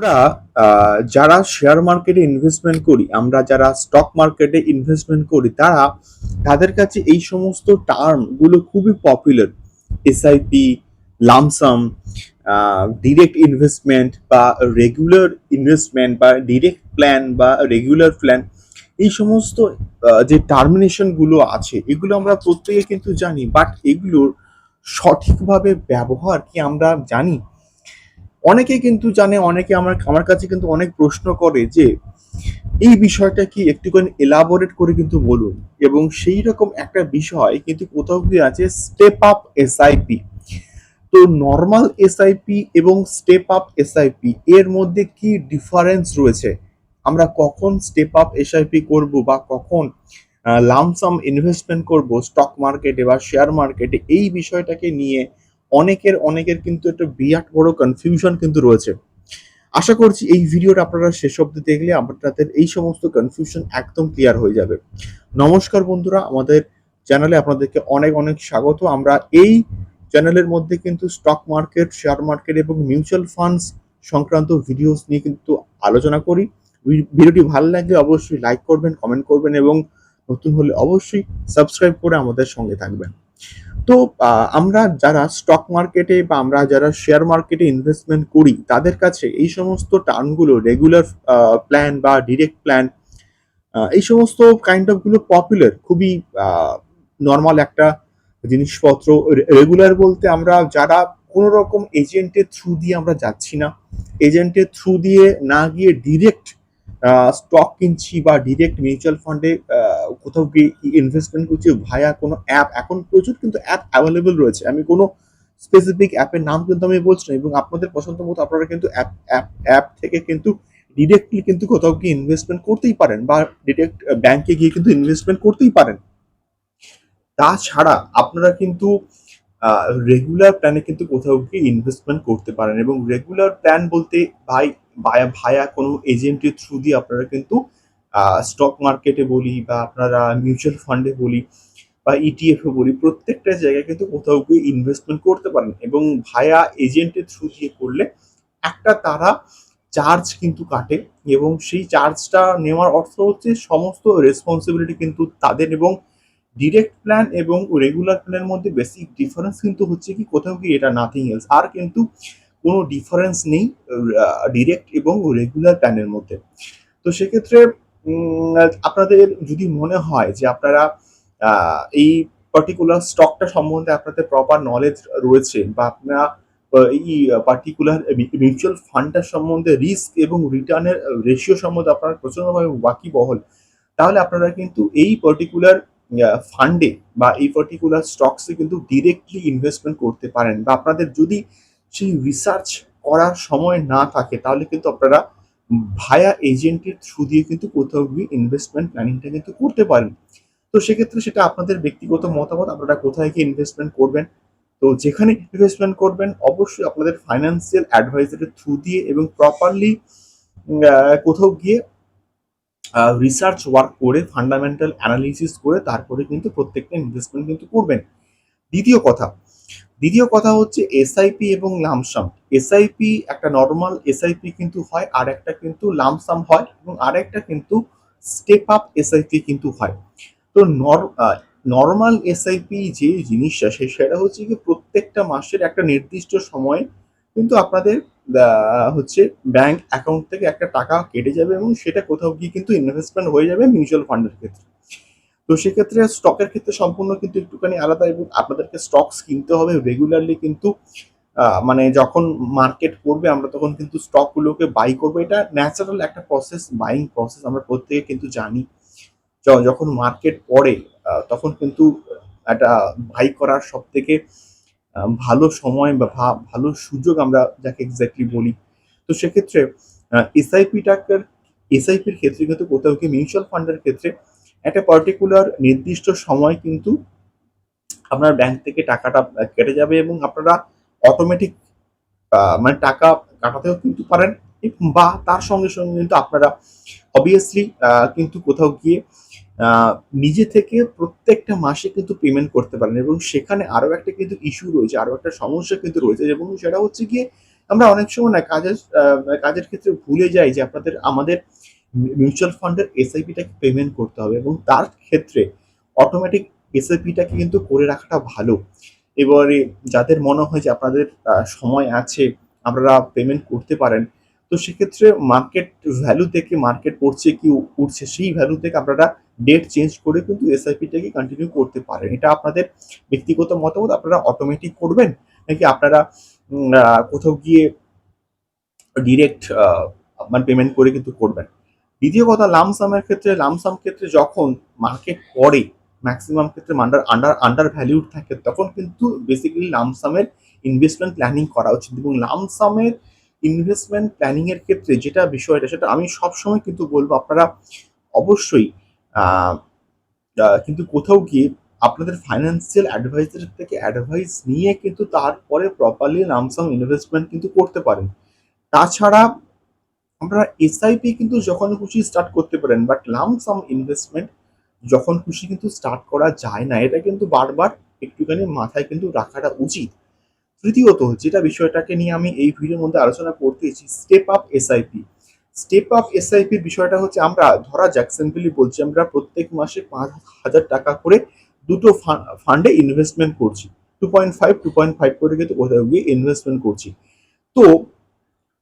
আমরা যারা শেয়ার মার্কেটে ইনভেস্টমেন্ট করি, আমরা যারা স্টক মার্কেটে ইনভেস্টমেন্ট করি, তারা তাদের কাছে এই সমস্ত টার্মগুলো খুবই popular SIP lump sum direct investment বা রেগুলার ইনভেস্টমেন্ট বা ডিরেক্ট প্ল্যান বা রেগুলার প্ল্যান এই সমস্ত যে টার্মিনেশনগুলো আছে, এগুলো আমরা প্রত্যেকে কিন্তু জানি বাট এগুলোর সঠিকভাবে ব্যবহার কি আমরা জানি? অনেকে কিন্তু জানে, অনেকে আমার আমার কাছে কিন্তু অনেক প্রশ্ন করে যে, এই বিষয়টা কি একটুখানি এলাবোরেট করে কিন্তু বলুন। এবং সেই রকম একটা বিষয় কিন্তু কোথাও কি আছে স্টেপ আপ এসআইপি তো নর্মাল এসআইপি এবং স্টেপ আপ এসআইপি এর মধ্যে কি ডিফারেন্স রয়েছে? আমরা কখন স্টেপ আপ এসআইপি করব বা কখন লামসাম ইনভেস্টমেন্ট করব স্টক মার্কেটে বা শেয়ার মার্কেটে এই বিষয়টাকে নিয়ে অনেকের অনেকের কিন্তু একটা বিরাট বড় কনফিউশন কিন্তু রয়েছে। আশা করছি এই ভিডিওটা আপনারা শেষ অব্দি দেখলে আপনাদের এই সমস্ত কনফিউশন একদম ক্লিয়ার হয়ে যাবে। নমস্কার বন্ধুরা, আমাদের চ্যানেলে আপনাদেরকে অনেক অনেক স্বাগত। আমরা এই চ্যানেলের মধ্যে কিন্তু স্টক মার্কেট শেয়ার মার্কেট এবং মিউচুয়াল ফান্ডস সংক্রান্ত ভিডিওস নিয়ে কিন্তু আলোচনা করি। ভিডিওটি ভালো লাগলে অবশ্যই লাইক করবেন কমেন্ট করবেন এবং নতুন হলে অবশ্যই সাবস্ক্রাইব করে আমাদের সঙ্গে থাকবেন। তো আমরা যারা স্টক মার্কেটে বা আমরা যারা শেয়ার মার্কেটে ইনভেস্টমেন্ট করি, তাদের কাছে এই সমস্ত টার্মগুলো রেগুলার প্ল্যান বা ডিরেক্ট প্ল্যান এই সমস্ত কাইন্ড অফগুলো পপুলার খুবই নর্মাল একটা জিনিসপত্র। রেগুলার বলতে আমরা যারা কোনো রকম এজেন্টের থ্রু দিয়ে আমরা যাচ্ছি না। এজেন্টের থ্রু দিয়ে না গিয়ে ডিরেক্ট স্টক কিনছি বা ডিরেক্ট মিউচুয়াল ফান্ডে কোথাও গিয়ে ইনভেস্টমেন্ট করছি ভায়া কোনো অ্যাপ এখন প্রচুর কিন্তু অ্যাপ অ্যাভেলেবেল রয়েছে। আমি কোনো স্পেসিফিক অ্যাপের নাম কিন্তু আমি বলছি না এবং আপনাদের পছন্দ মতো আপনারা কিন্তু অ্যাপ অ্যাপ অ্যাপ থেকে কিন্তু ডিরেক্টলি কিন্তু কোথাও গিয়ে ইনভেস্টমেন্ট করতেই পারেন বা ডিরেক্ট ব্যাংকে গিয়ে কিন্তু ইনভেস্টমেন্ট করতেই পারেন। তাছাড়া আপনারা কিন্তু রেগুলার প্ল্যানে কিন্তু কোথাও গিয়ে ইনভেস্টমেন্ট করতে পারেন এবং রেগুলার প্ল্যান বলতে ভাই ভায়া ভায়া কোনো এজেন্টের থ্রু দিয়ে আপনারা কিন্তু স্টক মার্কেটে বলি বা আপনারা মিউচুয়াল ফান্ডে বলি বা ইটিএফ এ বলি, প্রত্যেকটা জায়গায় কিন্তু কোথাও গিয়ে ইনভেস্টমেন্ট করতে পারেন এবং ভায়া এজেন্টের থ্রু দিয়ে করলে একটা তারা চার্জ কিন্তু কাটে এবং সেই চার্জটা নেওয়ার অর্থ হচ্ছে সমস্ত রেসপন্সিবিলিটি কিন্তু তাদের এবং ডিরেক্ট প্ল্যান এবং রেগুলার প্ল্যানের মধ্যে বেসিক ডিফারেন্স কিন্তু হচ্ছে কি কোথাও কি এটা নাথিং এলস আর কিন্তু কোনো ডিফারেন্স নেই ডিরেক্ট এবং রেগুলার প্ল্যানের মধ্যে। তো সেক্ষেত্রে আপনাদের যদি মনে হয় যে আপনারা এই পার্টিকুলার স্টকটা সম্বন্ধে আপনাদের প্রপার নলেজ রয়েছে বা আপনারা এই পার্টিকুলার মিউচুয়াল ফান্ডটার সম্বন্ধে রিস্ক এবং রিটার্নের রেশিও সম্বন্ধে আপনারা প্রচন্ডভাবে ওয়াকিবহল, তাহলে আপনারা কিন্তু এই পার্টিকুলার ফান্ডে বা এই পার্টিকুলার স্টকসে কিন্তু ডিরেক্টলি ইনভেস্টমেন্ট করতে পারেন বা আপনাদের যদি সেই রিসার্চ করার সময় না থাকে, তাহলে কিন্তু আপনারা ভায়া এজেন্টের থ্রু দিয়ে কিন্তু কোথাও গিয়ে ইনভেস্টমেন্ট প্ল্যানিংটা কিন্তু করতে পারেন তো সেক্ষেত্রে সেটা আপনাদের ব্যক্তিগত মতামত, আপনারা কোথায় গিয়ে ইনভেস্টমেন্ট করবেন? তো যেখানে ইনভেস্টমেন্ট করবেন, অবশ্যই আপনাদের ফাইন্যান্সিয়াল অ্যাডভাইজারের থ্রু দিয়ে এবং প্রপারলি কোথাও গিয়ে রিসার্চ ওয়ার্ক করে ফান্ডামেন্টাল অ্যানালিসিস করে, তারপরে কিন্তু প্রত্যেকটা ইনভেস্টমেন্ট কিন্তু করবেন। দ্বিতীয় কথা দ্বিতীয় কথা হচ্ছে এসআইপি এবং লামসাম এসআইপি একটা নর্মাল এসআইপি কিন্তু হয় আর একটা কিন্তু লামসাম হয় এবং আর একটা কিন্তু স্টেপ আপ এসআইপি কিন্তু হয়। তো নর নর্মাল এসআইপি যে জিনিসটা, সে, সেটা হচ্ছে কি প্রত্যেকটা মাসের একটা নির্দিষ্ট সময়ে কিন্তু আপনাদের হচ্ছে ব্যাংক অ্যাকাউন্ট থেকে একটা টাকা কেটে যাবে এবং সেটা কোথাও গিয়ে কিন্তু ইনভেস্টমেন্ট হয়ে যাবে মিউচুয়াল ফান্ডের ক্ষেত্রে। তো সেক্ষেত্রে স্টকের ক্ষেত্রে সম্পূর্ণ কিন্তু একটুখানি আলাদা এবং আপনাদেরকে স্টকস কিনতে হবে রেগুলারলি কিন্তু মানে যখন মার্কেট করবে আমরা তখন কিন্তু স্টকগুলোকে বাই করব। এটা ন্যাচারাল একটা প্রসেস বাইং প্রসেস আমরা প্রত্যেকে কিন্তু জানি। যখন মার্কেট পড়ে তখন কিন্তু একটা বাই করার সব থেকে ভালো সময় বা ভালো সুযোগ আমরা যাকে এক্স্যাক্টলি বলি। তো সেক্ষেত্রে এসআইপিটাকে এসআইপির ক্ষেত্রে কিন্তু কোথাও কি মিউচুয়াল ফান্ডের ক্ষেত্রে একটা পার্টিকুলার নির্দিষ্ট সময় কিন্তু আপনার ব্যাংক থেকে টাকাটা কেটে যাবে এবং আপনারা অটোমেটিক মানে টাকা কাটাতেও কিন্তু পারেন বা তার সঙ্গে সঙ্গে কিন্তু আপনারা অবভিয়াসলি কিন্তু কোথাও গিয়ে নিজে থেকে প্রত্যেকটা মাসে কিন্তু পেমেন্ট করতে পারেন এবং সেখানে আরও একটা কিন্তু ইস্যু রয়েছে আরও একটা সমস্যা কিন্তু রয়েছে এবং সেটা হচ্ছে গিয়ে আমরা অনেক সময় না কাজের কাজের ক্ষেত্রে ভুলে যাই যে আপনাদের, আমাদের মিউচুয়াল ফান্ডের এসআইপিটাকে পেমেন্ট করতে হবে এবং তার ক্ষেত্রে অটোমেটিক এসআইপিটাকে কিন্তু করে রাখাটা ভালো। এবারে যাদের মনে হয় যে আপনাদের সময় আছে, আপনারা পেমেন্ট করতে পারেন, তো সেক্ষেত্রে মার্কেট ভ্যালু থেকে মার্কেট পড়ছে কি উঠছে, সেই ভ্যালু থেকে আপনারা ডেট চেঞ্জ করে কিন্তু এসআইপিটাকে কন্টিনিউ করতে পারেন। এটা আপনাদের ব্যক্তিগত মতামত, আপনারা অটোমেটিক করবেন নাকি আপনারা কোথাও গিয়ে ডিরেক্ট মানে পেমেন্ট করে কিন্তু করবেন? দ্বিতীয় কথা লামসামের ক্ষেত্রে লামসাম ক্ষেত্রে যখন মার্কেট পড়ে ম্যাক্সিমাম ক্ষেত্রে আন্ডার আন্ডার আন্ডার ভ্যালিউড থাকে, তখন কিন্তু বেসিক্যালি লামসামের ইনভেস্টমেন্ট প্ল্যানিং করা উচিত। এবং লামসামের ইনভেস্টমেন্ট প্ল্যানিং এর ক্ষেত্রে যেটা বিষয়টা, সেটা আমি সবসময় কিন্তু বলব, আপনারা অবশ্যই কিন্তু কোথাও গিয়ে আপনাদের ফাইন্যান্সিয়াল অ্যাডভাইজার থেকে অ্যাডভাইস নিয়ে কিন্তু তারপরে প্রপারলি লামসাম ইনভেস্টমেন্ট কিন্তু করতে পারেন। তাছাড়া আমরা এসআইপি কিন্তু যখন খুশি স্টার্ট করতে পারেন বাট লামসাম ইনভেস্টমেন্ট যখন খুশি কিন্তু স্টার্ট করা যায় না। এটা কিন্তু বারবার একটুখানি মাথায় কিন্তু রাখাটা উচিত। তৃতীয়ত, যেটা বিষয়টাকে নিয়ে আমি এই ভিডিওর মধ্যে আলোচনা করতেছি step up SIP step up এসআইপির বিষয়টা হচ্ছে আমরা, ধরা যাক সিম্পলি বলছি, আমরা প্রত্যেক মাসে পাঁচ হাজার টাকা করে দুটো ফান্ডে ইনভেস্টমেন্ট করছি। Two point five two point five করে কিন্তু গিয়ে ইনভেস্টমেন্ট করছি। তো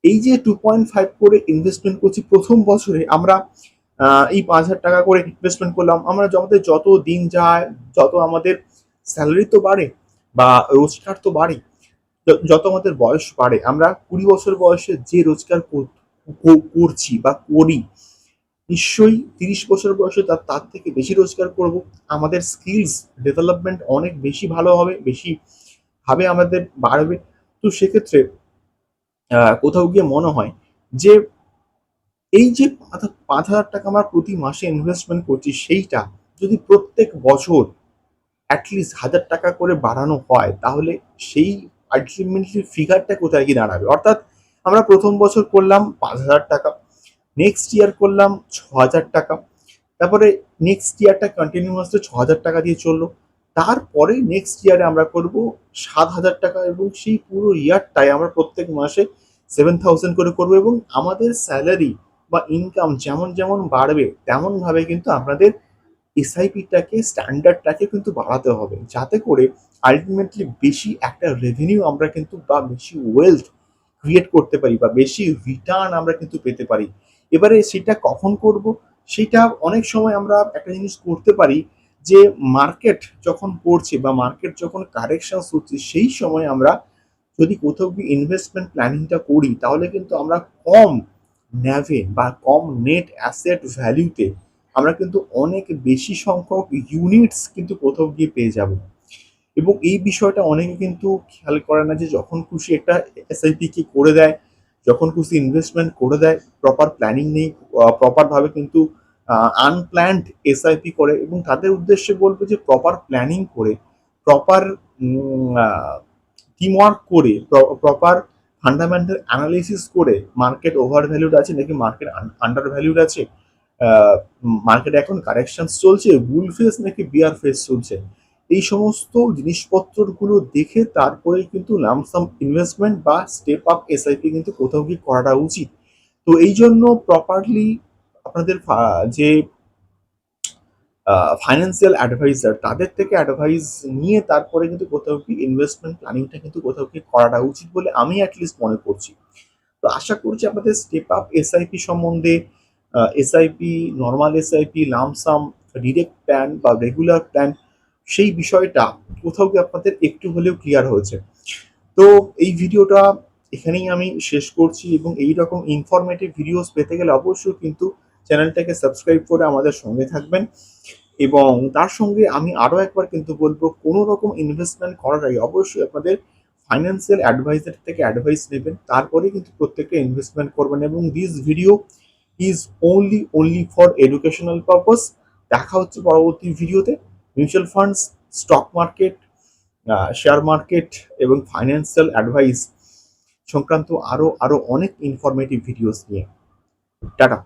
এই যে টু পয়েন্ট ফাইভ করে ইনভেস্টমেন্ট করছি প্রথম বছরে আমরা এই পাঁচ হাজার টাকা করে ইনভেস্টমেন্ট করলাম। আমরা আমাদের যত দিন যায়, যত আমাদের স্যালারি তো বাড়ে বা রোজগার তো বাড়ে, যত আমাদের বয়স বাড়ে, আমরা কুড়ি বছর বয়সে যে রোজগার কর- করছি বা করি, নিশ্চয়ই তিরিশ বছর বয়সে তার তার থেকে বেশি রোজগার করব। আমাদের স্কিলস ডেভেলপমেন্ট অনেক বেশি ভালো হবে, বেশি ভাবে আমাদের বাড়বে। তো সেক্ষেত্রে কোথাও গিয়ে মনে হয় যে এই যে পাঁচ হাজার টাকা আমরা প্রতি মাসে ইনভেস্টমেন্ট করছি, সেইটা যদি প্রত্যেক বছর অ্যাটলিস্ট হাজার টাকা করে বাড়ানো হয়, তাহলে সেই আলটিমেটলি ফিগারটা কোথায় গিয়ে দাঁড়াবে? অর্থাৎ আমরা প্রথম বছর করলাম পাঁচ হাজার টাকা নেক্সট ইয়ার করলাম ছ হাজার টাকা, তারপরে নেক্সট ইয়ারটা কন্টিনিউ কন্টিনিউয়াসলি ছ হাজার টাকা দিয়ে চলল। তারপরে নেক্সট ইয়ারে আমরা করব সাত হাজার টাকা এবং সেই পুরো ইয়ারটাই আমরা প্রত্যেক মাসে সেভেন থাউজেন্ড করে করব এবং আমাদের স্যালারি বা ইনকাম যেমন যেমন বাড়বে তেমনভাবে কিন্তু আপনাদের এসআইপিটাকে স্ট্যান্ডার্ডটাকে কিন্তু বাড়াতে হবে। যাতে করে আলটিমেটলি বেশি একটা রেভিনিউ আমরা কিন্তু বা বেশি ওয়েলথ ক্রিয়েট করতে পারি বা বেশি রিটার্ন আমরা কিন্তু পেতে পারি। এবারে সেটা কখন করব? সেটা অনেক সময় আমরা একটা জিনিস করতে পারি যে মার্কেট যখন পড়ছে বা মার্কেট যখন কারেকশন হচ্ছে, সেই সময় আমরা যদি কোথাও ইনভেস্টমেন্ট প্ল্যানিংটা করি, তাহলে কিন্তু আমরা কম ন্যাভে বা কম নেট অ্যাসেট ভ্যালিউতে আমরা কিন্তু অনেক বেশি সংখ্যক ইউনিটস কিন্তু কোথাও গিয়ে পেয়ে যাব। এবং এই বিষয়টা অনেকে কিন্তু খেয়াল করে না যে যখন খুশি একটা এসআইপি কি করে দেয়, যখন খুশি ইনভেস্টমেন্ট করে দেয় প্রপার প্ল্যানিং নেই প্রপারভাবে কিন্তু আনপ্ল্যান্ড এসআইপি করে এবং তাদের উদ্দেশ্যে বলব যে প্রপার প্ল্যানিং করে প্রপার টিমওয়ার্ক করে প্রপার ফান্ডামেন্টাল অ্যানালিসিস করে মার্কেট ওভার ভ্যালুড আছে নাকি মার্কেট আন্ডার ভ্যালুড আছে মার্কেটে এখন কারেকশন চলছে বুল ফেস নাকি বিয়ার ফেস চলছে, এই সমস্ত জিনিসপত্রগুলো দেখে তারপরে কিন্তু লামসাম ইনভেস্টমেন্ট বা স্টেপ আপ এসআইপি কিন্তু কোথাও কি করাটা উচিত। তো এই জন্য প্রপারলি আপনাদের যে ফাইন্যান্সিয়াল অ্যাডভাইজার তাদের থেকে অ্যাডভাইস নিয়ে তারপরে কিন্তু কোথাও কি ইনভেস্টমেন্ট প্ল্যানিংটা কিন্তু কোথাও কি করাটা উচিত বলে আমি অ্যাটলিস্ট মনে করছি। তো আশা করছি আপনাদের স্টেপ আপ এসআইপি সম্বন্ধে SIP normal SIP lump sum direct plan বা রেগুলার প্ল্যান সেই বিষয়টা কোথাও কি আপনাদের একটু হলেও ক্লিয়ার হয়েছে। তো এই ভিডিওটা এখানেই আমি শেষ করছি এবং এই রকম ইনফরমেটিভ ভিডিওস পেতে গেলে অবশ্যই কিন্তু চ্যানেলটাকে সাবস্ক্রাইব করে আমাদের সঙ্গে থাকবেন। এবং তার সঙ্গে আমি আরও একবার কিন্তু বলব, কোনো রকম ইনভেস্টমেন্ট করার আগে অবশ্যই আপনাদের ফাইন্যান্সিয়াল অ্যাডভাইজার থেকে অ্যাডভাইস নেবেন। তারপরে কিন্তু প্রত্যেকটা ইনভেস্টমেন্ট করবেন এবং this video is only only for educational purpose দেখা হচ্ছে পরবর্তী ভিডিওতে mutual funds stock market share market এবং ফাইন্যান্সিয়াল অ্যাডভাইস সংক্রান্ত আরও আরও অনেক ইনফরমেটিভ ভিডিওস নিয়ে। টাটা।